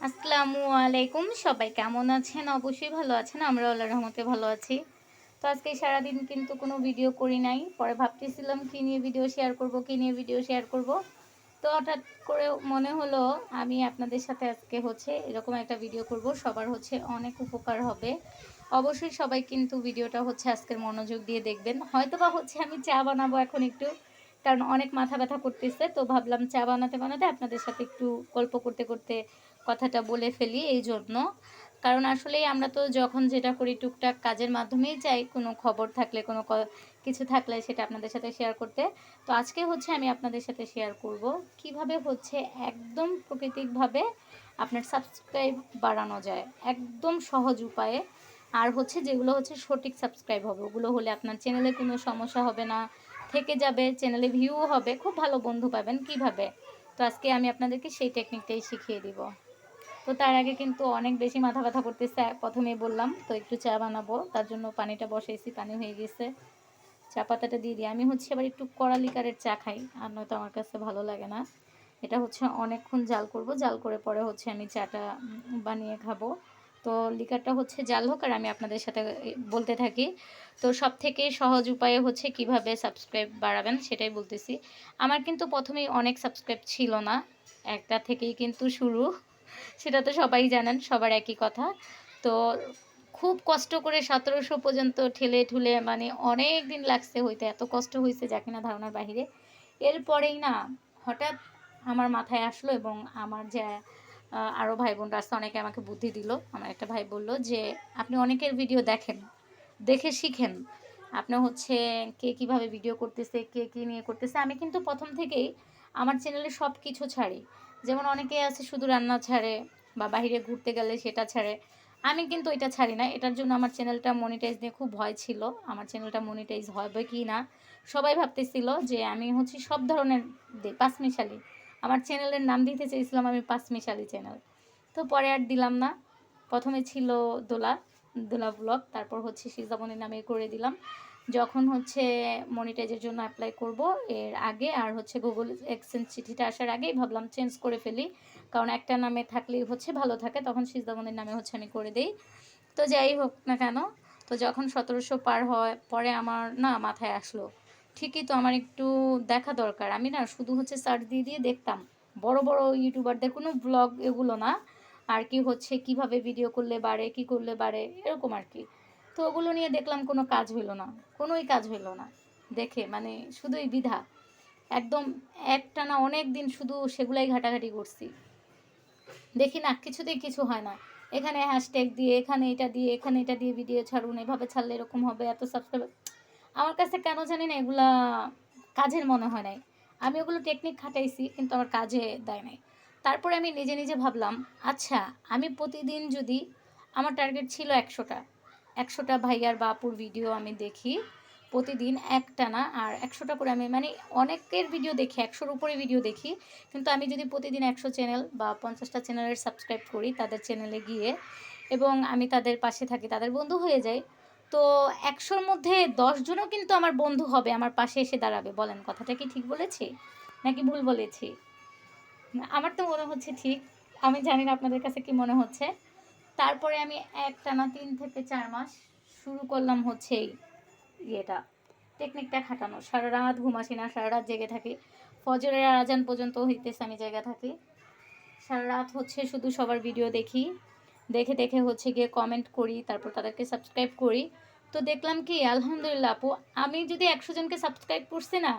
আসসালামু আলাইকুম। সবাই কেমন আছেন? অবশ্যই ভালো আছেন। আমরা আল্লাহ রহমতে ভালো আছি। তো আজকে সারাদিন কিন্তু কোনো ভিডিও করি নাই। পরে ভাবতেছিলাম কী নিয়ে ভিডিও শেয়ার করব, কী নিয়ে ভিডিও শেয়ার করব। তো হঠাৎ করে মনে হলো, আমি আপনাদের সাথে আজকে হচ্ছে এরকম একটা ভিডিও করব। সবার হচ্ছে অনেক উপকার হবে। অবশ্যই সবাই কিন্তু ভিডিওটা হচ্ছে আজকের মনোযোগ দিয়ে দেখবেন। হয়তো বা হচ্ছে আমি চা বানাবো এখন একটু, কারণ অনেক মাথা ব্যথা করতেছে। তো ভাবলাম চা বানাতে বানাতে আপনাদের সাথে একটু গল্প করতে করতে কথাটা বলে ফেলি এই জন্য কারণ আসলেই আমরা তো যখন যেটা করি টুকটাক কাজের মাধ্যমেই চাই, কোনো খবর থাকলে, কোনো কিছু থাকলে সেটা আপনাদের সাথে শেয়ার করতে। তো আজকে হচ্ছে আমি আপনাদের সাথে শেয়ার করব কীভাবে হচ্ছে একদম প্রাকৃতিকভাবে আপনার সাবস্ক্রাইব বাড়ানো যায়, একদম সহজ উপায়ে। আর হচ্ছে যেগুলো হচ্ছে সঠিক সাবস্ক্রাইব হবে, ওগুলো হলে আপনার চ্যানেলে কোনো সমস্যা হবে না, থেকে যাবে চ্যানেলে ভিউ হবে, খুব ভালো বন্ধু পাবেন কীভাবে? তো আজকে আমি আপনাদেরকে সেই টেকনিকটাই শিখিয়ে দিব। তো তার আগে কিন্তু অনেক বেশি মাথা ব্যথা করতেছে, প্রথমেই বললাম। তো একটু চা বানাবো, তার জন্য পানিটা বসাইছি, পানি হয়ে গেছে। চা পাতাটা দিয়ে দিই। আমি হচ্ছে আবার একটু কড়া লিকারের চা খাই, আর নয়তো আমার কাছে ভালো লাগে না। এটা হচ্ছে অনেকক্ষণ জাল করব, জাল করে পরে হচ্ছে আমি চাটা বানিয়ে খাব। তো লিকারটা হচ্ছে জাল হোক, আর আমি আপনাদের সাথে বলতে থাকি। তো সব থেকে সহজ উপায়ে হচ্ছে কীভাবে সাবস্ক্রাইব বাড়াবেন সেটাই বলতেছি। আমার কিন্তু প্রথমেই অনেক সাবস্ক্রাইব ছিল না, একটা থেকেই কিন্তু শুরু। সেটা তো সবাই জানেন, সবার একই কথা। তো খুব কষ্ট করে সতেরোশো পর্যন্ত ঠেলে ঠুলে মানে অনেক দিন লাগছে হইতে, এত কষ্ট হয়েছে যা কিনা ধারণার বাহিরে। এরপরেই না হঠাৎ আমার মাথায় আসলো এবং আমার যে আরও ভাই বোনরা আসছে অনেকে আমাকে বুদ্ধি দিল। আমার একটা ভাই বলল যে, আপনি অনেকের ভিডিও দেখেন, দেখে শিখেন। আপনি হচ্ছে কে কীভাবে ভিডিও করতেছে, কে কী নিয়ে করতেছে। আমি কিন্তু প্রথম থেকেই আমার চ্যানেলে সব কিছু ছাড়ি। যেমন অনেকে আছে শুধু রান্না ছাড়ে বা বাইরে ঘুরতে গেলে সেটা ছাড়ে। আমি কিন্তু এটা ছাড়ি না। এটার জন্য আমার চ্যানেলটা মনিটাইজ নিয়ে খুব ভয় ছিল। আমার চ্যানেলটা মনিটাইজ হবে কি না, সবাই ভাবতেছিল যে আমি হচ্ছে সব ধরনের পাঁচমিশালি আমার চ্যানেলের নাম দিতে চেয়েছিলাম আমি পাঁচমিশালি চ্যানেল। তো পরে আর দিলাম না। প্রথমে ছিল দোলা দোলা ব্লগ তারপর হচ্ছে সিজাবনের নামে করে দিলাম। যখন হচ্ছে মনিটাইজের জন্য অ্যাপ্লাই করব এর আগে আর হচ্ছে গুগল এক্সচেঞ্জ চিঠিটা আসার আগেই ভাবলাম চেঞ্জ করে ফেলি। কারণ একটা নামে থাকলেই হচ্ছে ভালো থাকে, তখন সিজাবনের নামে হচ্ছে আমি করে দিই। তো যাই হোক না কেন, তো যখন সতেরোশো পার হয়, পরে আমার না মাথায় আসলো। ঠিকই তো আমার একটু দেখা দরকার। আমি না শুধু হচ্ছে সার্চ দিয়ে দিয়ে দেখতাম। বড় বড় ইউটিউবারদের কোনো ব্লগ এগুলো না। আর কি হচ্ছে, কীভাবে ভিডিও করলে বাড়ে, কি করলে বাড়ে, এরকম আর কি। তো ওগুলো নিয়ে দেখলাম কোনো কাজ হইল না, কোনোই কাজ হইল না, দেখে মানে শুধুই বিধা। একদম একটানা অনেক দিন শুধু সেগুলাই ঘাটাঘাটি করছি। দেখি না, কিছুতেই কিছু হয় না। এখানে হ্যাশট্যাগ দিয়ে, এখানে এটা দিয়ে, এখানে এটা দিয়ে ভিডিও ছাড়ুন, এভাবে ছাড়লে এরকম হবে, এত সাবস্ক্রাইব আমার কাছে কেন জানি না এগুলা কাজের মনে হয় নাই। আমি ওগুলো টেকনিক খাটাইছি, কিন্তু আমার কাজে দেয় নাই। তারপরে আমি নিজে নিজে ভাবলাম আচ্ছা আমি প্রতিদিন যদি, আমার টার্গেট ছিল একশোটা একশোটা ভাইয়ার বাপুর ভিডিও আমি দেখি প্রতিদিন একটা না, আর একশোটা করে আমি মানে অনেকের ভিডিও দেখি, একশোর উপরে ভিডিও দেখি। কিন্তু আমি যদি প্রতিদিন একশো চ্যানেল বা পঞ্চাশটা চ্যানেলের সাবস্ক্রাইব করি তাদের চ্যানেলে গিয়ে, এবং আমি তাদের পাশে থাকি, তাদের বন্ধু হয়ে যাই, তো একশোর মধ্যে দশজনও কিন্তু আমার বন্ধু হবে, আমার পাশে এসে দাঁড়াবে। বলেন, কথাটা কি ঠিক বলেছি? নাকি ভুল বলেছি? আমার তো মনে হচ্ছে ঠিক। আমি জানি না আপনাদের কাছে কি মনে হচ্ছে। তারপরে আমি একটানা তিন থেকে চার মাস শুরু করলাম হচ্ছে ইয়েটা টেকনিকটা খাটানো। সারা রাত ঘুমাসি না, সারা রাত জেগে থাকি। ফজরের আজান পর্যন্ত হইতেছে আমি জায়গা থাকি। সারা রাত হচ্ছে শুধু সবার ভিডিও দেখি। দেখে দেখে হচ্ছে গিয়ে কমেন্ট করি, তারপর তাদেরকে সাবস্ক্রাইব করি। তো দেখলাম কি, আলহামদুলিল্লাহ আপু, আমি যদি একশো জনকে সাবস্ক্রাইব করছি না,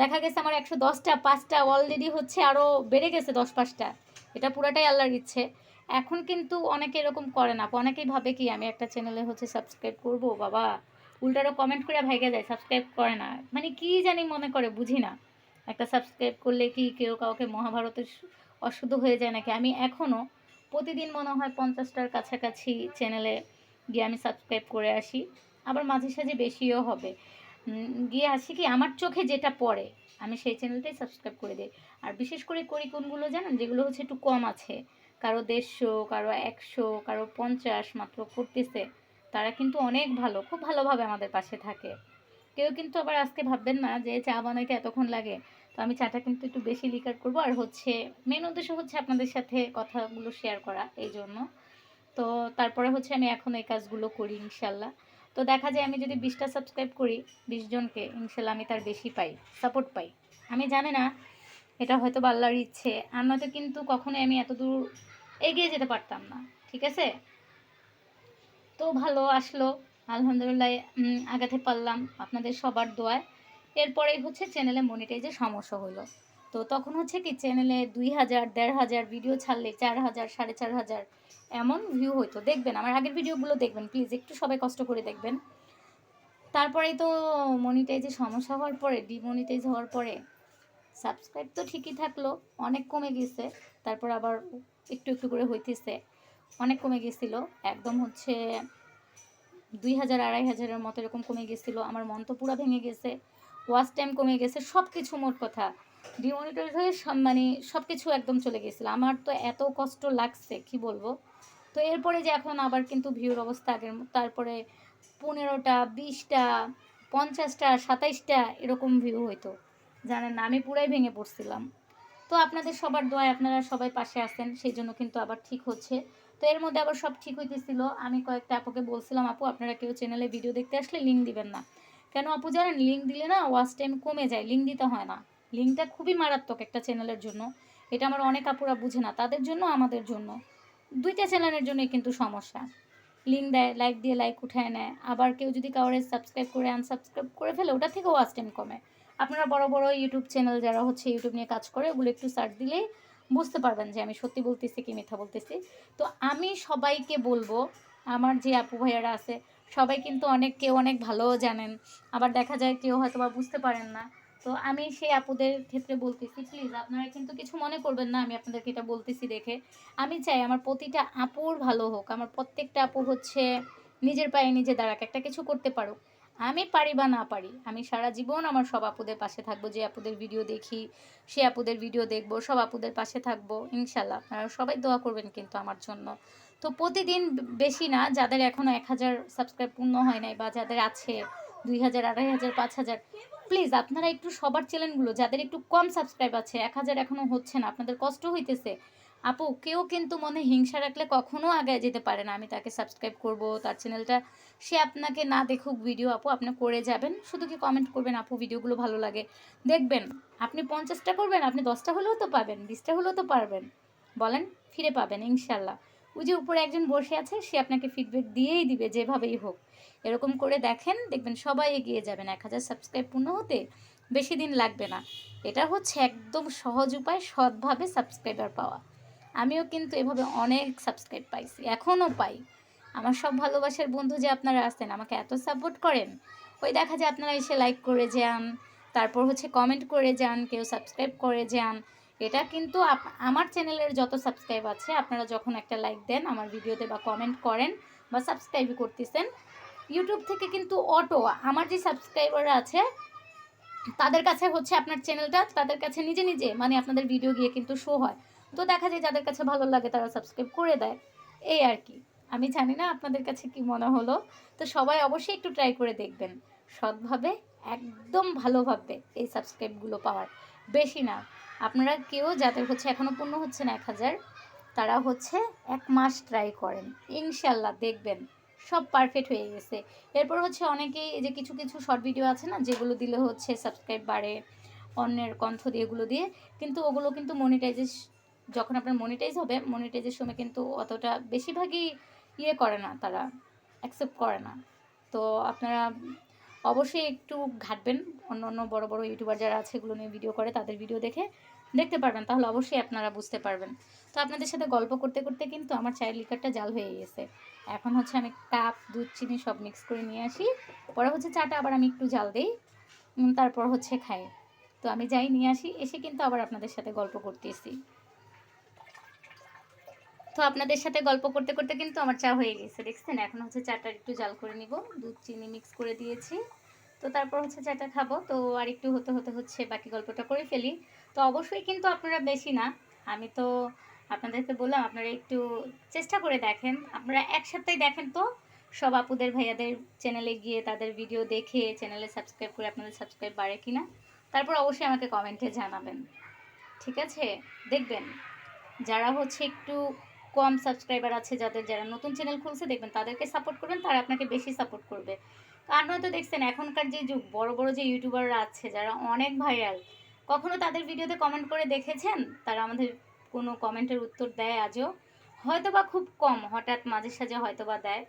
দেখা গেছে আমার একশো দশটা, পাঁচটা অলরেডি হচ্ছে আরও বেড়ে গেছে দশ পাঁচটা। এটা পুরাটাই আল্লাহর ইচ্ছে। এখন কিন্তু অনেকে এরকম করে না। অনেকেই ভাবে কি, আমি একটা চ্যানেলে হচ্ছে সাবস্ক্রাইব করব? বাবা, উল্টারও কমেন্ট করে ভাইগা যায় সাবস্ক্রাইব করে না। মানে কি জানি মনে করে, বুঝি না। একটা সাবস্ক্রাইব করলে কি কেউ কাউকে মহাভারতের অশুদ্ধ হয়ে যায় নাকি? আমি এখনও প্রতিদিন মনে হয় পঞ্চাশটার কাছাকাছি চ্যানেলে গিয়ে আমি সাবস্ক্রাইব করে আসি। আবার মাঝে সাঝে বেশিও হবে। গিয়ে আসি কি, আমার চোখে যেটা পড়ে, আমি সেই চ্যানেলটাই সাবস্ক্রাইব করে দিই। আর বিশেষ করে করি কোনগুলো জানেন? যেগুলো হচ্ছে একটু কম আছে। কারও দেড়শো, কারও একশো, কারও পঞ্চাশ মাত্র করতেছে, তারা কিন্তু অনেক ভালো, খুব ভালোভাবে আমাদের পাশে থাকে। কেউ কিন্তু আবার আজকে ভাববেন না যে চা বানাইতে এতক্ষণ লাগে। তো আমি চাটা কিন্তু একটু বেশি লিকার করব আর হচ্ছে মেন উদ্দেশ্য হচ্ছে আপনাদের সাথে কথাগুলো শেয়ার করা এই জন্য। তো তারপরে হচ্ছে আমি এখন এই কাজগুলো করি ইনশাল্লাহ। তো দেখা যায় আমি যদি বিশটা সাবস্ক্রাইব করি, বিশ জনকে, ইনশাল্লাহ আমি তার বেশি পাই সাপোর্ট পাই। আমি জানি না এটা হয়তো বা আল্লাহর ইচ্ছে। আর নয়তো কিন্তু কখনোই আমি এত দূর এগিয়ে যেতে পারতাম না, ঠিক আছে? তো ভালো আসলো, আলহামদুলিল্লাহ আগাতে পারলাম আপনাদের সবার দোয়ায়। এরপরেই হচ্ছে চ্যানেলে মনিটাইজের সমস্যা হলো। তো তখন হচ্ছে কি চ্যানেলে দুই হাজার, দেড় হাজার ভিডিও ছাড়লে চার হাজার, সাড়ে চার হাজার এমন ভিউ হইতো। দেখবেন, আমার আগের ভিডিওগুলো দেখবেন প্লিজ একটু সবাই কষ্ট করে দেখবেন। তারপরেই তো মনিটাইজে সমস্যা হওয়ার পরে ডিমনিটাইজ হওয়ার পরে সাবস্ক্রাইব তো ঠিকই থাকল, অনেক কমে গেছে, তারপর আবার একটু একটু করে হইতেছে, অনেক কমে গেছিল, একদম হচ্ছে দুই হাজার, আড়াই হাজারের মতো এরকম কমে গেছিল, আমার মন তো পুরো ভেঙে গেছে ওয়াচ টাইম কমে গেছে সব কিছু মোট কথা ডিমনিটাইজ হয়ে মানে সব কিছু একদম চলে গেছিল, আমার তো এত কষ্ট লাগছে, কি বলব, তো এরপরে যে এখন আবার কিন্তু ভিউর অবস্থা আগের তারপরে পনেরোটা, বিশটা, পঞ্চাশটা, সাতাইশটা এরকম ভিউ হইতো জানেন না, আমি পুরাই ভেঙে পড়ছিলাম। তো আপনাদের সবার দোয়ায় আপনারা সবাই পাশে আসেন সেই জন্য কিন্তু আবার ঠিক হচ্ছে। তো এর মধ্যে আবার সব ঠিক হইতেছিল। আমি কয়েকটা আপুকে বলছিলাম, আপু, আপনারা কেউ চ্যানেলে ভিডিও দেখতে আসলে লিঙ্ক দিবেন না। কেন আপু জানেন লিঙ্ক দিলে না ওয়াচ টাইম কমে যায় লিঙ্ক দিতে হয় না। লিঙ্কটা খুবই মারাত্মক একটা চ্যানেলের জন্য। এটা আমার অনেক আপুরা বুঝে না, তাদের জন্য, আমাদের জন্য। দুইটা চ্যানেলের জন্যই কিন্তু সমস্যা। লিঙ্ক দেয় লাইক দিয়ে লাইক উঠায় নেয়। আবার কেউ যদি কাউরে সাবস্ক্রাইব করে আনসাবস্ক্রাইব করে ফেলে, ওটা থেকে ওয়াচ টাইম কমে। আপনারা বড় বড় ইউটিউব চ্যানেল যারা হচ্ছে ইউটিউব নিয়ে কাজ করে, ওগুলো একটু সার্চ দিলেই বুঝতে পারবেন যে আমি সত্যি বলতেছি কি মিথ্যা বলতেছি। তো আমি সবাইকে বলব, আমার যে আপু ভাইয়ারা আছে, সবাই কিন্তু অনেক, কেউ অনেক ভালোও জানেন, আবার দেখা যায় কেউ হয়তো বা বুঝতে পারেন না। তো আমি সেই আপুদের ক্ষেত্রে বলতেছি প্লিজ আপনারা কিন্তু কিছু মনে করবেন না, আমি আপনাদেরকে এটা বলতেছি দেখে। আমি চাই আমার প্রতিটা আপুর ভালো হোক, আমার প্রত্যেকটা আপু হচ্ছে নিজের পায়ে নিজে দাঁড়াক, একটা কিছু করতে পারুক। আমি পারি বা না পারি, আমি সারা জীবন আমার সব আপুদের পাশে থাকব, যে আপুদের ভিডিও দেখি, সে আপুদের ভিডিও দেখব, সব আপুদের পাশে থাকব, ইনশাল্লাহ। আপনারা সবাই দোয়া করবেন কিন্তু আমার জন্য। তো প্রতিদিন বেশি না, যাদের এখনও এক হাজার সাবস্ক্রাইব পূর্ণ হয় নাই বা যাদের আছে দুই হাজার, আড়াই হাজার, পাঁচ হাজার প্লিজ আপনারা একটু সবার চ্যানেলগুলো যাদের একটু কম সাবস্ক্রাইব আছে, এক হাজার এখনও হচ্ছে না, আপনাদের কষ্ট হইতেছে আপু, কেউ কিন্তু মনে হিংসা রাখলে কখনো আগে যেতে পারে না। আমি তাকে সাবস্ক্রাইব করব, তার চ্যানেলটা সে আপনাকে না দেখুক ভিডিও আপু, আপনি করে যাবেন। শুধু কি কমেন্ট করবেন, আপু ভিডিওগুলো ভালো লাগে। দেখবেন, আপনি পঞ্চাশটা করবেন, আপনি দশটা হলেও তো পাবেন, বিশটা হলেও তো পারবেন। বলেন, ফিরে পাবেন ইনশাল্লাহ ওই যে উপরে একজন বসে আছে, সে আপনাকে ফিডব্যাক দিয়েই দিবে, যেভাবেই হোক। এরকম করে দেখেন, দেখবেন সবাই এগিয়ে যাবেন। এক হাজার সাবস্ক্রাইব পূর্ণ হতে বেশি দিন লাগবে না। এটা হচ্ছে একদম সহজ উপায়, সৎভাবে সাবস্ক্রাইবার পাওয়া। আমিও কিন্তু এভাবে অনেক সাবস্ক্রাইব পাইছি, এখনও পাই। আমার সব ভালোবাসার বন্ধু যে আপনারা আছেন, আমাকে এত সাপোর্ট করেন। ওই দেখা যায় আপনারা এসে লাইক করে যান, তারপর হচ্ছে কমেন্ট করে যান, কেউ সাবস্ক্রাইব করে যান। এটা কিন্তু আমার চ্যানেলের যত সাবস্ক্রাইব আছে, আপনারা যখন একটা লাইক দেন, আমার ভিডিওতে বা কমেন্ট করেন বা সাবস্ক্রাইব করতেছেন ইউটিউব থেকে কিন্তু অটো আমার যে সাবস্ক্রাইবাররা আছে, তাদের কাছে হচ্ছে আপনার চ্যানেলটা তাদের কাছে নিজে নিজে মানে আপনাদের ভিডিও গিয়ে কিন্তু শো হয়। তো দেখা যায় যাদের কাছে ভালো লাগে তারা সাবস্ক্রাইব করে দেয়। এই আর কি। আমি জানি না আপনাদের কাছে কি মনে হলো। তো সবাই অবশ্যই একটু ট্রাই করে দেখবেন। সৎভাবে, একদম ভালোভাবে এই সাবস্ক্রাইবগুলো পাওয়ার। বেশি না। আপনারা কেউ যাদের হচ্ছে এখনও পূর্ণ হচ্ছে না এক হাজার, তারা হচ্ছে এক মাস ট্রাই করেন। ইনশাল্লাহ দেখবেন। সব পারফেক্ট হয়ে গেছে। এরপর হচ্ছে অনেকেই এই যে কিছু কিছু শর্ট ভিডিও আছে না, যেগুলো দিলে হচ্ছে সাবস্ক্রাইব বাড়ে, অন্যের কণ্ঠ দিয়ে এগুলো দিয়ে। কিন্তু ওগুলো কিন্তু মনিটাইজেস যখন আপনার মনিটাইজ হবে মনিটাইজের সময় কিন্তু অতটা বেশিরভাগই ইয়ে করে না তারা অ্যাকসেপ্ট করে না। তো আপনারা অবশ্যই একটু ঘাটবেন। অন্য অন্য বড় বড় ইউটিউবার যারা আছে, এগুলো নিয়ে ভিডিও করে তাদের ভিডিও দেখে দেখতে পারবেন। তাহলে অবশ্যই আপনারা বুঝতে পারবেন। তো আপনাদের সাথে গল্প করতে করতে কিন্তু আমার চায়ের লিকারটা জাল হয়ে গেছে। এখন হচ্ছে আমি কাপ দুধ, চিনি সব মিক্স করে নিয়ে আসি। পরে হচ্ছে চাটা আবার আমি একটু জাল দিই। তারপর হচ্ছে খাই। তো আমি যাই নিয়ে আসি, এসে কিন্তু আবার আপনাদের সাথে গল্প করতেছি। তো আপনাদের সাথে গল্প করতে করতে কিন্তু আমার চা হয়ে গেছে। দেখছেন, এখন হচ্ছে চাটা একটু জাল করে নিব। দুধ, চিনি মিক্স করে দিয়েছি। তো তারপর হচ্ছে চাটা খাব। তো আর একটু হতে হতে হচ্ছে, বাকি গল্পটা করে ফেলি। তো অবশ্যই কিন্তু আপনারা বেশি না। আমি তো আপনাদেরকে বললাম, আপনারা একটু চেষ্টা করে দেখেন। আপনারা এক সপ্তাহে দেখেন তো। সব আপুদের, ভাইয়াদের চ্যানেলে গিয়ে তাদের ভিডিও দেখে চ্যানেলে সাবস্ক্রাইব করে আপনাদের সাবস্ক্রাইব বাড়ে কিনা। তারপর অবশ্যই আমাকে কমেন্টে জানাবেন। ঠিক আছে? দেখবেন। যারা হচ্ছে একটু কম সাবস্ক্রাইবার আছে যাদের যারা নতুন চ্যানেল খুলছে, দেখবেন তাদেরকে সাপোর্ট করবেন, তারা আপনাকে বেশি সাপোর্ট করবে। কারণ হয়তো দেখছেন এখনকার যে যুগ, বড় বড় যে ইউটিউবাররা আছে, যারা অনেক ভাইরাল কখনো তাদের ভিডিওতে কমেন্ট করে দেখেছেন? তারা আমাদের কোনো কমেন্টের উত্তর দেয় আজও? হয়তো বা খুব কম, হঠাৎ মাঝে সাঝে হয়তো বা দেয়।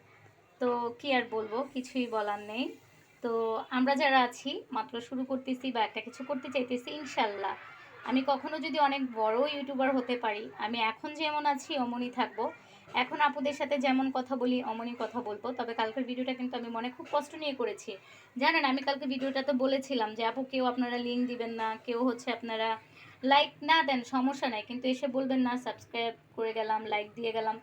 তো কি আর বলব, কিছুই বলার নেই। তো আমরা যারা আছি, মাত্র শুরু করতেছি বা একটা কিছু করতে চাইতেছি, ইনশাল্লাহ। আমি কখনো যদি অনেক বড় ইউটিউবার হতে পারি, আমি এখন যেমন আছি অমনই থাকব। এখন আপুদের সাথে যেমন কথা বলি অমনই কথা বলব। তবে কালকের ভিডিওটা কিন্তু আমি মনে খুব কষ্ট নিয়ে করেছি। জানেন, আমি কালকে ভিডিওটা তো বলেছিলাম যে, আপু, কেউ আপনারা লিঙ্ক দিবেন না, কেউ হচ্ছে আপনারা লাইক না দেন, সমস্যা নাই। কিন্তু এসে বলবেন, না সাবস্ক্রাইব করে গেলাম লাইক দিয়ে গেলাম।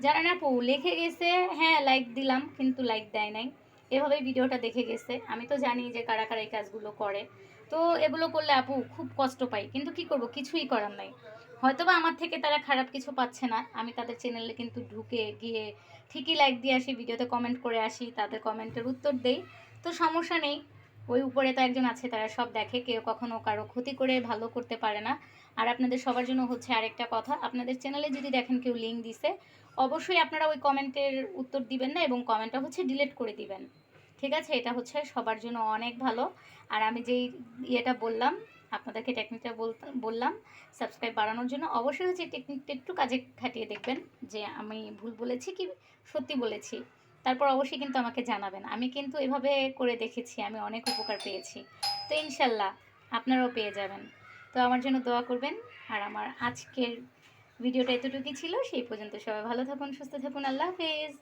জানেন আপু, লিখে গেছে হ্যাঁ লাইক দিলাম, কিন্তু লাইক দেয় নাই। এভাবেই ভিডিওটা দেখে গেছে। আমি তো জানি যে কারা কারা এই কাজগুলো করে। তো এগুলো করলে আপু খুব কষ্ট পাই। কিন্তু কি করব? কিছুই করার নাই। হয়তোবা আমার থেকে তারা খারাপ কিছু পাচ্ছে না। আমি তাদের চ্যানেলে কিন্তু ঢুকে গিয়ে ঠিকই লাইক দিয়ে আসি ভিডিওতে কমেন্ট করে আসি, তাদের কমেন্টের উত্তর দেই। তো সমস্যা নেই। ওই উপরে তো একজন আছে, তারা সব দেখে। কেউ কখনো কারও ক্ষতি করে, ভালো করতে পারে না। আর আপনাদের সবার জন্য হচ্ছে আরেকটা কথা। আপনাদের চ্যানেলে যদি দেখেন কেউ লিঙ্ক দিছে, অবশ্যই আপনারা ওই কমেন্টের উত্তর দিবেন না এবং কমেন্টটা হচ্ছে ডিলিট করে দিবেন। ঠিক আছে? এটা হচ্ছে সবার জন্য অনেক ভালো। আর আমি যেই ইয়েটা বললাম, আপনাদেরকে টেকনিকটা বললাম সাবস্ক্রাইব বাড়ানোর জন্য অবশ্যই হচ্ছে টেকনিকটা একটু কাজে খাটিয়ে দেখবেন যে আমি ভুল বলেছি কি সত্যি বলেছি। তারপর অবশ্যই কিন্তু আমাকে জানাবেন। আমি কিন্তু এভাবে করে দেখেছি, আমি অনেক উপকার পেয়েছি। তো ইনশাল্লাহ আপনারাও পেয়ে যাবেন। তো আমার জন্য দোয়া করবেন। আর আমার আজকের ভিডিওটা এতটুকুই ছিল, সেই পর্যন্ত সবাই ভালো থাকুন, সুস্থ থাকুন, আল্লাহ হাফেজ।